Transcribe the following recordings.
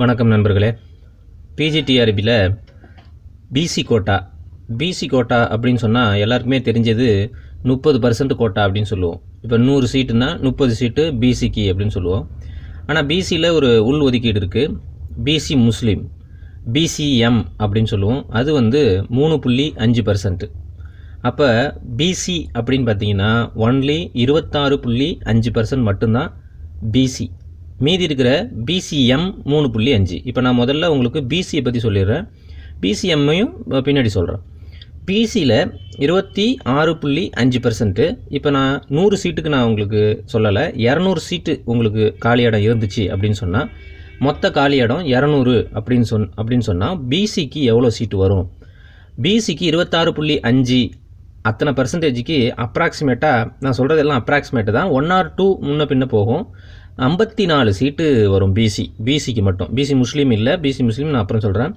வணக்கம் நண்பர்களே. பிஜிடிஆர்பியில் பிசி கோட்டா. பிசி கோட்டா அப்படின்னு சொன்னால் எல்லாருக்குமே தெரிஞ்சது முப்பது பர்சன்ட் கோட்டா அப்படின்னு சொல்லுவோம். இப்போ நூறு சீட்டுனா முப்பது சீட்டு பிசிக்கு அப்படின்னு சொல்லுவோம். ஆனால் பிசியில் ஒரு உள் ஒதுக்கீடு இருக்குது பிசி முஸ்லீம் பிசிஎம் அப்படின்னு சொல்லுவோம். அது வந்து மூணு புள்ளி அஞ்சு பர்சன்ட் அப்போ பிசி அப்படின்னு பார்த்தீங்கன்னா ஒன்லி இருபத்தாறு புள்ளி அஞ்சு பர்சன்ட் மட்டும்தான் பிசி மீதி இருக்கிற பிசிஎம் மூணு புள்ளி அஞ்சு. இப்போ நான் முதல்ல உங்களுக்கு பிசியை பற்றி சொல்லிடுறேன். பிசிஎம்மையும் பின்னாடி சொல்கிறேன் பிசியில் இருபத்தி ஆறு புள்ளி அஞ்சு பர்சன்ட்டு இப்போ நான் நூறு சீட்டுக்கு நான் உங்களுக்கு சொல்லலை. இரநூறு சீட்டு உங்களுக்கு காலி இடம் இருந்துச்சு அப்படின்னு சொன்னால் மொத்த காலி இடம் இரநூறு அப்படின்னு சொன் அப்படின்னு சொன்னால் பிசிக்கு எவ்வளோ சீட்டு வரும்? பிசிக்கு இருபத்தாறு புள்ளி அஞ்சு அத்தனை பர்சன்டேஜுக்கு அப்ராக்சிமேட்டாக நான் சொல்கிறது எல்லாம் அப்ராக்சிமேட்டு தான். ஒன் ஆர் டூ முன்ன பின்ன போகும். ஐம்பத்தி நாலு சீட்டு வரும் பிசி பிசிக்கு மட்டும். பிசி முஸ்லீம் இல்லை. பிசி முஸ்லீம் நான் அப்புறம் சொல்கிறேன்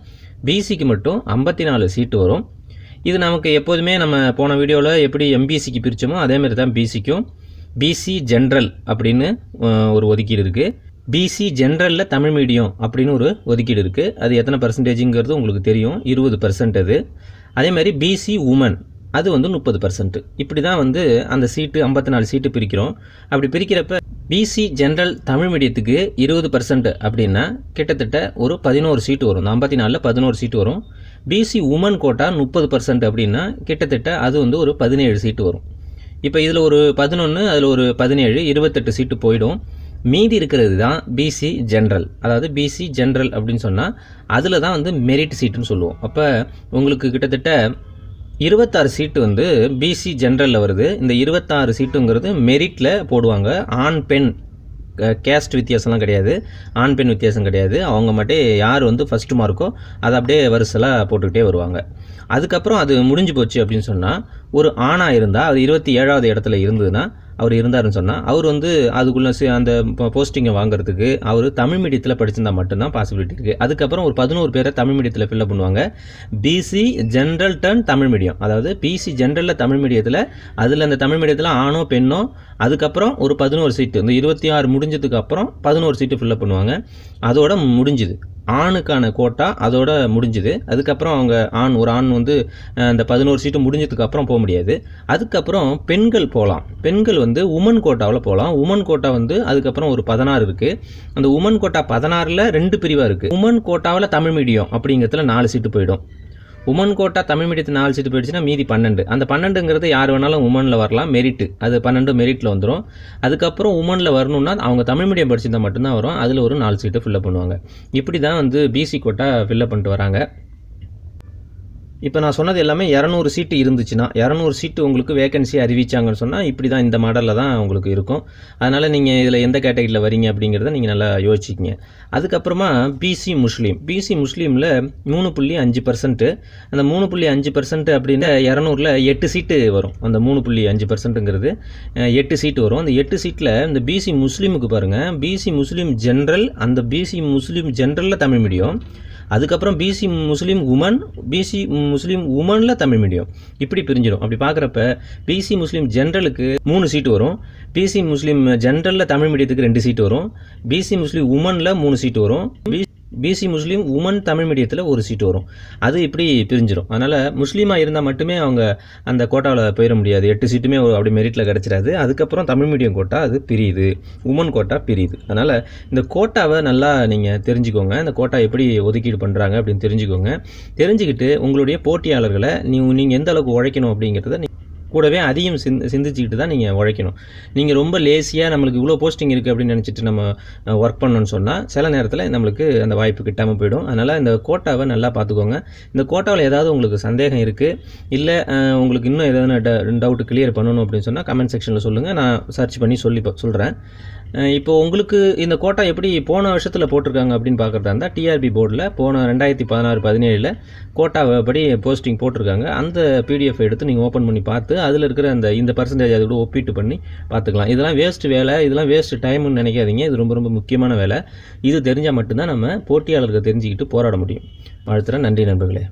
பிசிக்கு மட்டும் ஐம்பத்தி நாலு சீட்டு வரும். இது நமக்கு எப்போதுமே நம்ம போன வீடியோவில் எப்படி எம்பிசிக்கு பிரித்தோமோ அதேமாதிரி தான் பிசிக்கும் பிசி ஜென்ரல் அப்படின்னு ஒரு ஒதுக்கீடு இருக்குது பிசி ஜென்ரலில் தமிழ் மீடியம் அப்படின்னு ஒரு ஒதுக்கீடு இருக்குது அது எத்தனை பர்சன்டேஜுங்கிறது உங்களுக்கு தெரியும். இருபது பர்சன்ட் அது. அதே மாதிரி பிசி உமன் அது வந்து முப்பது பர்சன்ட் இப்படி தான் வந்து அந்த சீட்டு ஐம்பத்தி நாலு சீட்டு பிரிக்கிறோம். அப்படி பிரிக்கிறப்ப பிசி ஜென்ரல் தமிழ் மீடியத்துக்கு இருபது பர்சன்ட் அப்படின்னா கிட்டத்தட்ட ஒரு பதினோரு சீட்டு வரும். ஐம்பத்தி நாலில் பதினோரு சீட்டு வரும். பிசி உமன் கோட்டா முப்பது பர்சன்ட் அப்படின்னா கிட்டத்தட்ட அது வந்து ஒரு பதினேழு சீட்டு வரும். இப்போ இதில் ஒரு பதினொன்று அதில் ஒரு பதினேழு இருபத்தெட்டு சீட்டு போயிடும். மீதி இருக்கிறது தான் பிசி ஜென்ரல் அதாவது பிசி ஜென்ரல் அப்படின்னு சொன்னால் அதில் தான் வந்து மெரிட் சீட்டுன்னு சொல்லுவோம். அப்போ உங்களுக்கு கிட்டத்தட்ட இருபத்தாறு சீட்டு வந்து பிசி ஜென்ரலில் வருது. இந்த இருபத்தாறு சீட்டுங்கிறது மெரிட்டில் போடுவாங்க. ஆண் பெண் கேஸ்ட் வித்தியாசம்லாம் கிடையாது. ஆண் பெண் வித்தியாசம் கிடையாது. அவங்க மட்டும் யார் வந்து ஃபஸ்ட்டு மார்க்கோ அதை அப்படியே வரிசலாக போட்டுக்கிட்டே வருவாங்க. அதுக்கப்புறம் அது முடிஞ்சு போச்சு அப்படின்னு சொன்னால் ஒரு ஆணாக இருந்தால் அது இருபத்தி ஏழாவது இடத்துல இருந்ததுன்னா அவர் இருந்தாருன்னு சொன்னால் அவர் வந்து அதுக்குள்ளே அந்த போஸ்டிங்கை வாங்குறதுக்கு அவர் தமிழ் மீடியத்தில் படிச்சிருந்தா மட்டும்தான் பாசிபிலிட்டி இருக்குது அதுக்கப்புறம் ஒரு பதினோரு பேரை தமிழ் மீடியத்தில் ஃபில்அப் பண்ணுவாங்க. BC general turn Tamil medium அதாவது பிசி ஜென்ரலில் தமிழ் மீடியத்தில் அதில் அந்த தமிழ் மீடியத்தில் ஆணோ பெண்ணோ அதுக்கப்புறம் ஒரு பதினோரு சீட்டு இந்த இருபத்தி ஆறு முடிஞ்சதுக்கு அப்புறம் பதினோரு சீட்டு ஃபில்அப் பண்ணுவாங்க. அதோட முடிஞ்சுது. ஆணுக்கான கோட்டா அதோட முடிஞ்சுது. அதுக்கப்புறம் அவங்க ஆண் ஒரு ஆண் வந்து அந்த இந்த பதினோரு சீட்டு முடிஞ்சதுக்கப்புறம் போக முடியாது. அதுக்கப்புறம் பெண்கள் போகலாம் பெண்கள் வந்து உமன் கோட்டாவில் போகலாம் உமன் கோட்டா வந்து அதுக்கப்புறம் ஒரு பதினாறு இருக்குது அந்த உமன் கோட்டா பதினாறில் ரெண்டு பிரிவாக இருக்குது உமன் கோட்டாவில் தமிழ் மீடியம் அப்படிங்கிறதுல நாலு சீட்டு போயிடும். உமன் கோட்டா தமிழ் மீடியத்தை நாலு சீட்டு போயிடுச்சுன்னா மீதி பன்னெண்டு. அந்த பன்னெண்டுங்கிறது யார் வேணாலும் உமனில் வரலாம். மெரிட்டு அது பன்னெண்டு மெரிட்டில் வந்துடும் அதுக்கப்புறம் உமனில் வரணும்னா அவங்க தமிழ் மீடியம் படிச்சிருந்தால் மட்டும்தான் வரும். அதில் ஒரு நாலு சீட்டு ஃபில்அப் பண்ணுவாங்க. இப்படி தான் வந்து பிசி கோட்டா ஃபில்லப் பண்ணிட்டு வராங்க. இப்போ நான் சொன்னது எல்லாமே இரநூறு சீட்டு இருந்துச்சுன்னா இரநூறு சீட்டு உங்களுக்கு வேகன்சி அறிவிச்சாங்கன்னு சொன்னால் இப்படி தான் இந்த மாடலில் தான் உங்களுக்கு இருக்கும். அதனால் நீங்கள் இதில் எந்த கேட்டகரியில் வரீங்க அப்படிங்கிறத நீங்கள் நல்லா யோசிச்சிக்கிங்க. அதுக்கப்புறமா பிசி முஸ்லீம் பிசி முஸ்லீமில் மூணு புள்ளி அஞ்சு பர்சன்ட்டு அந்த மூணு புள்ளி அஞ்சு பர்சன்ட் அப்படின்னா இரநூறுல எட்டு சீட்டு வரும். அந்த மூணு புள்ளி அஞ்சு பர்சன்ட்டுங்கிறது எட்டு சீட்டு வரும். அந்த எட்டு சீட்டில் இந்த பிசி முஸ்லீமுக்கு பாருங்கள் பிசி முஸ்லீம் ஜென்ரல் அந்த பிசி முஸ்லீம் ஜென்ரலில் தமிழ் மீடியம் அதுக்கப்புறம் BC Muslim woman BC Muslim உமனில் Tamil medium இப்படி பிரிஞ்சிடும். அப்படி பார்க்குறப்ப பிசி முஸ்லீம் ஜென்ரலுக்கு மூணு சீட்டு வரும். பிசி முஸ்லீம் ஜென்ரலில் தமிழ் மீடியத்துக்கு ரெண்டு சீட்டு வரும். பிசி முஸ்லீம் உமனில் மூணு சீட்டு வரும். பிசி முஸ்லீம் உமன் தமிழ் மீடியத்தில் ஒரு சீட்டு வரும். அது இப்படி பிரிஞ்சிடும் அதனால் முஸ்லீமாக இருந்தால் மட்டுமே அவங்க அந்த கோட்டாவில் போயிட முடியாது. எட்டு சீட்டுமே அப்படி மெரிட்டில் கிடச்சிடாது. அதுக்கப்புறம் தமிழ் மீடியம் கோட்டா அது பிரியுது. உமன் கோட்டா பிரியுது. அதனால் இந்த கோட்டாவை நல்லா நீங்கள் தெரிஞ்சுக்கோங்க. இந்த கோட்டா எப்படி ஒதுக்கீடு பண்ணுறாங்க அப்படின்னு தெரிஞ்சுக்கோங்க. தெரிஞ்சுக்கிட்டு உங்களுடைய போட்டியாளர்களை நீ நீங்கள் எந்த அளவுக்கு உழைக்கணும் அப்படிங்கிறத கூடவே அதையும் சிந் சிந்திச்சுக்கிட்டு தான் நீங்கள் உழைக்கணும். நீங்கள் ரொம்ப லேசியாக நம்மளுக்கு இவ்வளோ போஸ்டிங் இருக்குது அப்படின்னு நினச்சிட்டு நம்ம ஒர்க் பண்ணணும்னு சொன்னால் சில நேரத்தில் நம்மளுக்கு அந்த வாய்ப்பு கிட்டாமல் போயிடும். அதனால் இந்த கோட்டாவை நல்லா பார்த்துக்கோங்க இந்த கோட்டாவில் ஏதாவது உங்களுக்கு சந்தேகம் இருக்குது இல்லை உங்களுக்கு இன்னும் ஏதாவது டவுட் கிளியர் பண்ணணும் அப்படின்னு சொன்னால் கமெண்ட் செக்ஷனில் சொல்லுங்கள் நான் சர்ச் பண்ணி சொல்லி சொல்கிறேன் இப்போ உங்களுக்கு இந்த கோட்டா எப்படி போன வருஷத்தில் போட்டிருக்காங்க அப்படின்னு பார்க்குறதா இருந்தால் டிஆர்பி போர்டில் போன ரெண்டாயிரத்தி பதினாறு பதினேழில் கோட்டாவை படி போஸ்டிங் போட்டிருக்காங்க. அந்த பிடிஎஃப் எடுத்து நீங்கள் ஓப்பன் பண்ணி பார்த்து அதில் இருக்கிற அந்த இந்த பர்சன்டேஜ் அதோட ஒப்பிட்டு பண்ணி பார்த்துக்கலாம் இதெல்லாம் வேஸ்ட் வேலை இதெல்லாம் வேஸ்ட் டைம்னு நினைக்காதீங்க. இது ரொம்ப ரொம்ப முக்கியமான வேலை. இது தெரிஞ்சால் மட்டும்தான் நம்ம போட்டியாளருக்கு தெரிஞ்சுக்கிட்டு போராட முடியும். வாழ்த்துறேன். நன்றி நண்பர்களே.